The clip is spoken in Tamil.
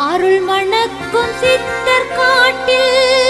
அருள் மணக்கும் சித்தர் காட்டில்.